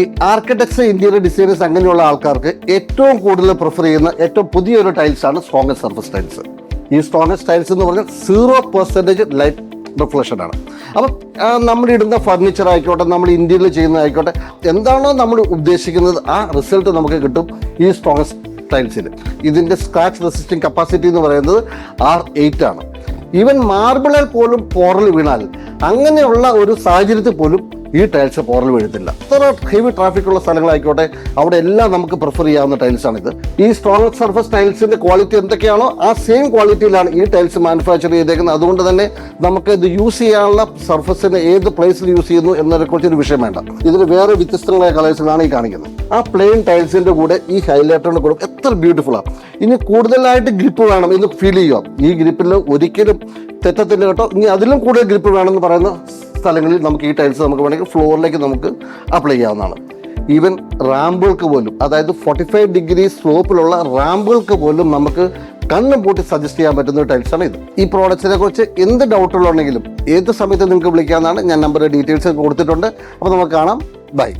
ഈ architects interior designers അങ്ങനെയുള്ള ആൾക്കാർക്ക് ഏറ്റവും കൂടുതൽ പ്രിഫർ ചെയ്യുന്ന ഏറ്റവും പുതിയൊരു ടൈൽസ് ആണ് സ്ട്രോങ്ങസ്റ്റ് സർഫസ് ടൈൽസ് ഈ സ്ട്രോങ്ങസ്റ്റ് ടൈൽസ് എന്ന് പറഞ്ഞാൽ സീറോ പെർസെന്റേജ് ലൈറ്റ് റിഫ്ലക്ഷൻ ആണ്. അപ്പം നമ്മൾ ഇടുന്ന ഫർണിച്ചർ ആയിക്കോട്ടെ നമ്മൾ ഇന്ത്യയിൽ ചെയ്യുന്നതായിക്കോട്ടെ എന്താണോ നമ്മൾ ഉദ്ദേശിക്കുന്നത് ആ റിസൾട്ട് നമുക്ക് കിട്ടും ഈ സ്ട്രോങ്ങസ്റ്റ് ടൈൽസിൽ ഇതിന്റെ സ്ക്രാച്ച് റെസിസ്റ്റിംഗ് കപ്പാസിറ്റി എന്ന് പറയുന്നത് ആർ എയ്റ്റ് ആണ്. ഈവൻ മാർബിളിൽ പോലും പോറൽ വീണാൽ അങ്ങനെയുള്ള ഒരു സാഹചര്യത്തിൽ പോലും ഈ ടൈൽസ് പോറൽ വീഴത്തില്ല. അത്ര ഹെവി ട്രാഫിക് ഉള്ള സ്ഥലങ്ങളായിക്കോട്ടെ അവിടെ എല്ലാം നമുക്ക് പ്രിഫർ ചെയ്യാവുന്ന ടൈൽസ് ആണിത്. ഈ സ്ട്രോങ് സർഫസ് ടൈൽസിന്റെ ക്വാളിറ്റി എന്തൊക്കെയാണോ ആ സെയിം ക്വാളിറ്റിയിലാണ് ഈ ടൈൽസ് മാനുഫാക്ചർ ചെയ്തേക്കുന്നത്. അതുകൊണ്ട് തന്നെ നമുക്ക് ഇത് യൂസ് ചെയ്യാനുള്ള സർഫസിന് ഏത് പ്ലേസിൽ യൂസ് ചെയ്യുന്നു എന്നതിനെ കുറിച്ച് ഒരു വിഷയം വേണ്ട. ഇതിന് വേറെ വ്യത്യസ്തങ്ങളായ കളേഴ്സുകളാണ് ഈ കാണിക്കുന്നത്. ആ പ്ലെയിൻ ടൈൽസിന്റെ കൂടെ ഈ ഹൈലൈറ്ററിന്റെ കൂടെ എത്ര ബ്യൂട്ടിഫുൾ ആണ്. ഇനി കൂടുതലായിട്ട് ഗ്രിപ്പ് വേണം എന്ന് ഫീൽ ചെയ്യുക. ഈ ഗ്രിപ്പിൽ ഒരിക്കലും തെറ്റത്തില്ല കേട്ടോ. ഇനി അതിലും കൂടുതൽ ഗ്രിപ്പ് വേണമെന്ന് പറയുന്ന സ്ഥലങ്ങളിൽ നമുക്ക് ഈ ടൈൽസ് നമുക്ക് വേണമെങ്കിൽ ഫ്ലോറിലേക്ക് നമുക്ക് അപ്ലൈ ചെയ്യാവുന്നതാണ്. ഈവൻ റാമ്പുകൾക്ക് പോലും അതായത് ഫോർട്ടി ഫൈവ് ഡിഗ്രി സ്ലോപ്പിലുള്ള റാമ്പുകൾക്ക് പോലും നമുക്ക് കണ്ണും പൂട്ടി സജസ്റ്റ് ചെയ്യാൻ പറ്റുന്ന ഒരു ടൈൽസാണ് ഇത്. ഈ പ്രോഡക്റ്റ്സിനെ കുറിച്ച് എന്ത് ഡൗട്ടുകളുണ്ടെങ്കിലും ഏത് സമയത്ത് നിങ്ങൾക്ക് വിളിക്കാമെന്നാണ് ഞാൻ നമ്പർ ഡീറ്റെയിൽസ് കൊടുത്തിട്ടുണ്ട്. അപ്പോൾ നമുക്ക് കാണാം. ബൈ